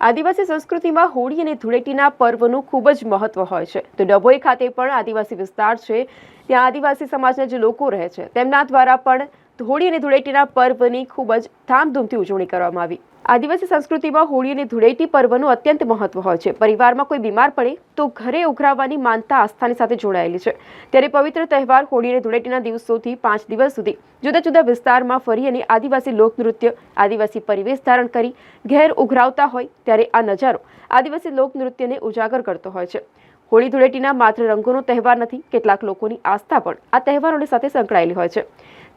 આદિવાસી સંસ્કૃતિમાં હોળી અને ધૂળેટીના પર્વનું ખૂબ જ મહત્વ હોય છે. તો ડભોઈ ખાતે પણ આદિવાસી વિસ્તાર છે. ત્યાં આદિવાસી સમાજના જે લોકો રહે છે, તેમના દ્વારા પણ હોળી અને ધૂળેટીના પર્વની ખૂબ જ ધામધૂમથી ઉજવણી કરવામાં આવી. આદિવાસી સંસ્કૃતિમાં હોળી અને ધૂળેટી પર્વનું અત્યંત મહત્વ હોય છે. પરિવારમાં કોઈ બીમાર પડે તો ઘરે ઉઘરાવવાની માનતા આસ્થાની સાથે જોડાયેલી છે. ત્યારે પવિત્ર તહેવાર હોળી અને ધૂળેટીના દિવસોથી પાંચ દિવસ સુધી જુદા જુદા વિસ્તારમાં ફરી અને આદિવાસી લોકનૃત્ય, આદિવાસી પરિવેશ ધારણ કરી ઘેર ઉઘરાવતા હોય ત્યારે આ નજારો આદિવાસી લોકનૃત્યને ઉજાગર કરતો હોય છે. હોળી ધૂળેટીના માત્ર રંગોનો તહેવાર નથી, કેટલાક લોકોની આસ્થા પણ આ તહેવારોની સાથે સંકળાયેલી હોય છે.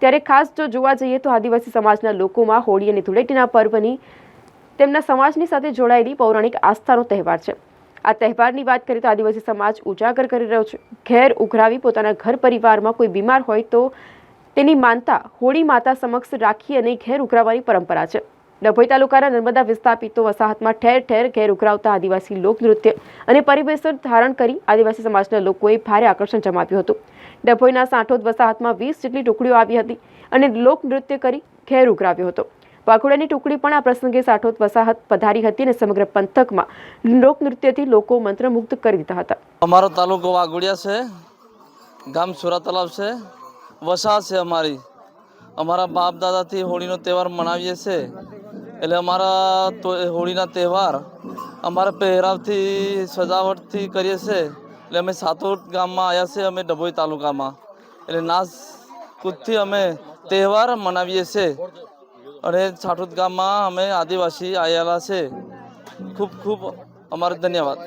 ત્યારે ખાસ જો જોવા જઈએ તો આદિવાસી સમાજના લોકોમાં હોળી અને ધૂળેટીના પર્વની તેમના સમાજની સાથે જોડાયેલી પૌરાણિક આસ્થાનો તહેવાર છે. આ તહેવારની વાત કરીએ તો આદિવાસી સમાજ ઉજાગર કરી રહ્યો છે. ઘેર ઉઘરાવી પોતાના ઘર પરિવારમાં કોઈ બીમાર હોય તો તેની માનતા હોળી માતા સમક્ષ રાખી અને ઘેર ઉઘરાવવાની પરંપરા છે. ડભોઈ તાલુકાના નર્મદા વિસ્થાપિતો વસાહતમાં ઠેર ઠેર ઘેર ઉઘરાવતા આદિવાસી લોકનૃત્ય અને પરિવેશન ધારણ કરી આદિવાસી સમાજના લોકોએ ભારે આકર્ષણ જમાવ્યું હતું. ડભોઈના સાંઠોદ વસાહતમાં વીસ જેટલી ટુકડીઓ આવી હતી અને લોકનૃત્ય કરી ઘેર ઉઘરાવ્યો હતો. વાઘોડાની ટુકડી પણ આ પ્રસંગે સાઠોદ વસાહત પધારી હતી અને સમગ્ર પંથકમાં લોકનૃત્યથી લોકો મંત્રમુગ્ધ કરી દીધા હતા. અમારો તાલુકો વાઘોડિયા છે, ગામ સુરા તલાવ છે, વસાહત છે અમારી. અમારા બાપ દાદાથી હોળીનો તહેવાર મનાવીએ છીએ એટલે અમારા તો હોળીના તહેવાર અમારા પહેરાવથી સજાવટથી કરીએ છીએ એટલે અમે સાતોટ ગામમાં આવ્યા છીએ અમે ડભોઈ તાલુકામાં. એટલે નાસ કૂદથી અમે તહેવાર મનાવીએ છીએ અને સાઠોદ ગામમાં અમે આદિવાસી આવેલા છે. ખૂબ ખૂબ અમારો ધન્યવાદ.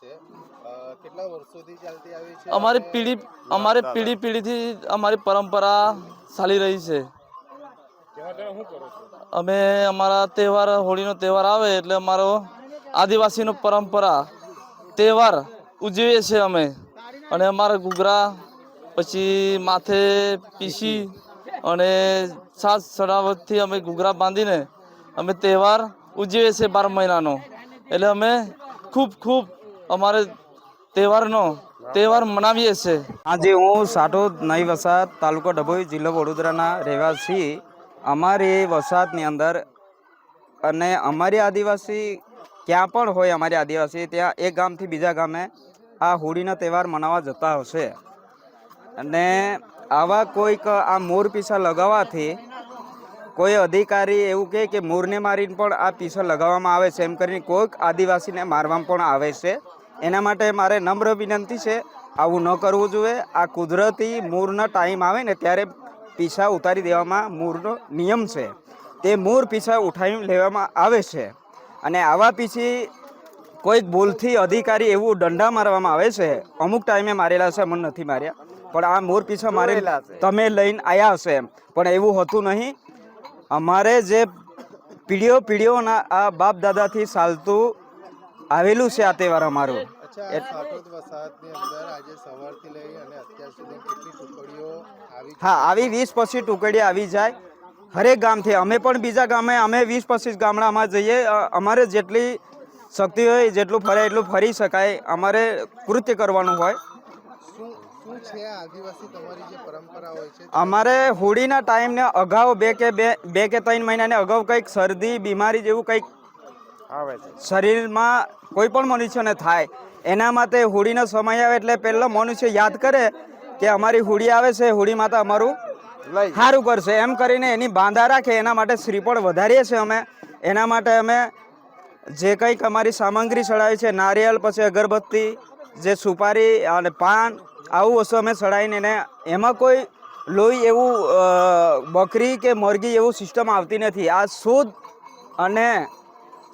છે. છે અમારી પીઢી અમારે પેઢી પીઢીથી અમારી પરંપરા ચાલી રહી છે. અમે અમારા તહેવાર હોળીનો તહેવાર આવે એટલે અમારો આદિવાસીનો પરંપરા તહેવાર ઉજવીએ છીએ અમે. અને અમારા ઘૂઘરા પછી માથે પીસી અને સાત સડાવટથી અમે ઘૂઘરા બાંધીને અમે તહેવાર ઉજવીએ છીએ બાર મહિનાનો. એટલે અમે ખૂબ ખૂબ અમારે તહેવારનો તહેવાર મનાવીએ છીએ. આજે હું સાટોદ નઈ વસાદ તાલુકો ડભોઈ જિલ્લો વડોદરાના રહેવાસી અમારી વસાહતની અંદર અને અમારી આદિવાસી ક્યાં પણ હોય, અમારી આદિવાસી, ત્યાં એક ગામથી બીજા ગામે આ હોળીનો તહેવાર મનાવવા જતા હશે. અને આવા કોઈક આ મોર પીસા લગાવવાથી કોઈ અધિકારી એવું કહે કે મોરને મારીને પણ આ પીસા લગાવવામાં આવે છે, એમ કરીને કોઈક આદિવાસીને મારવામાં પણ આવે છે. એના માટે મારે નમ્ર વિનંતી છે, આવું ન કરવું જોઈએ. આ કુદરતી મૂરનો ટાઈમ આવે ને ત્યારે પીસા ઉતારી દેવામાં મૂરનો નિયમ છે. તે મૂર પીછા ઉઠાવી લેવામાં આવે છે. અને આવા પીછી કોઈક ભૂલથી અધિકારી એવું દંડા મારવામાં આવે છે. અમુક ટાઈમે મારેલા છે મને નથી માર્યા. પણ આ મોર પીછા મારેલા તમે લઈને આવ્યા હશે પણ એવું હતું નહીં. અમારે જે પીઢીઓ પીઢીઓના આ બાપ દાદાથી ચાલતું આવેલું છે આ તહેવાર અમારું. અચ્છા આ વસાહતની અંદર આજે સવારથી લઈ અને અત્યાર સુધી કેટલી ટુકડીઓ આવી હા આવી વીસ પચીસ ટુકડી આવી જાય. હરેક ગામથી. અમે પણ બીજા ગામે અમે વીસ પચીસ ગામડામાં જઈએ. અમારે જેટલી શક્તિ હોય જેટલું ફરે એટલું ફરી શકાય. અમારે કૃત્ય કરવાનું હોય. અમારે હોળીના ટાઈમને અગાઉ બે કે બે બે કે ત્રણ મહિનાને અગાઉ કંઈક શરદી બીમારી જેવું કંઈક શરીરમાં કોઈ પણ મનુષ્યને થાય એના માટે હોળીનો સમય આવે એટલે પહેલો મનુષ્ય યાદ કરે કે અમારી હોળી આવે છે હોળી માતા અમારું સારું કરશે એમ કરીને એની બાંધા રાખે એના માટે શ્રીફળ વધારીએ છીએ અમે. એના માટે અમે જે કંઈક અમારી સામગ્રી ચડાવી છે નારિયેળ પછી અગરબત્તી જે સુપારી અને પાન આવું વસ્તુ અમે ચડાવીને એને એમાં કોઈ લોહી એવું બકરી કે મરઘી એવું સિસ્ટમ આવતી નથી. આ શુદ્ધ અને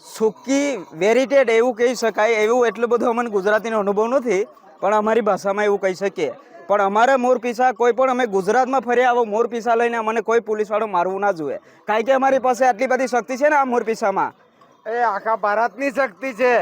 સૂકી વેરિટેડ એવું કહી શકાય, એવું એટલું બધું અમને ગુજરાતીનો અનુભવ નથી, પણ અમારી ભાષામાં એવું કહી શકીએ. પણ અમારે મોર પીસા કોઈ પણ, અમે ગુજરાતમાં ફર્યા આવો, મોર પીસા લઈને અમને કોઈ પોલીસવાળો મારવું ના જોઈએ કારણ કે અમારી પાસે આટલી બધી શક્તિ છે ને આ મોર પીસામાં. એ આખા ભારતની શક્તિ છે.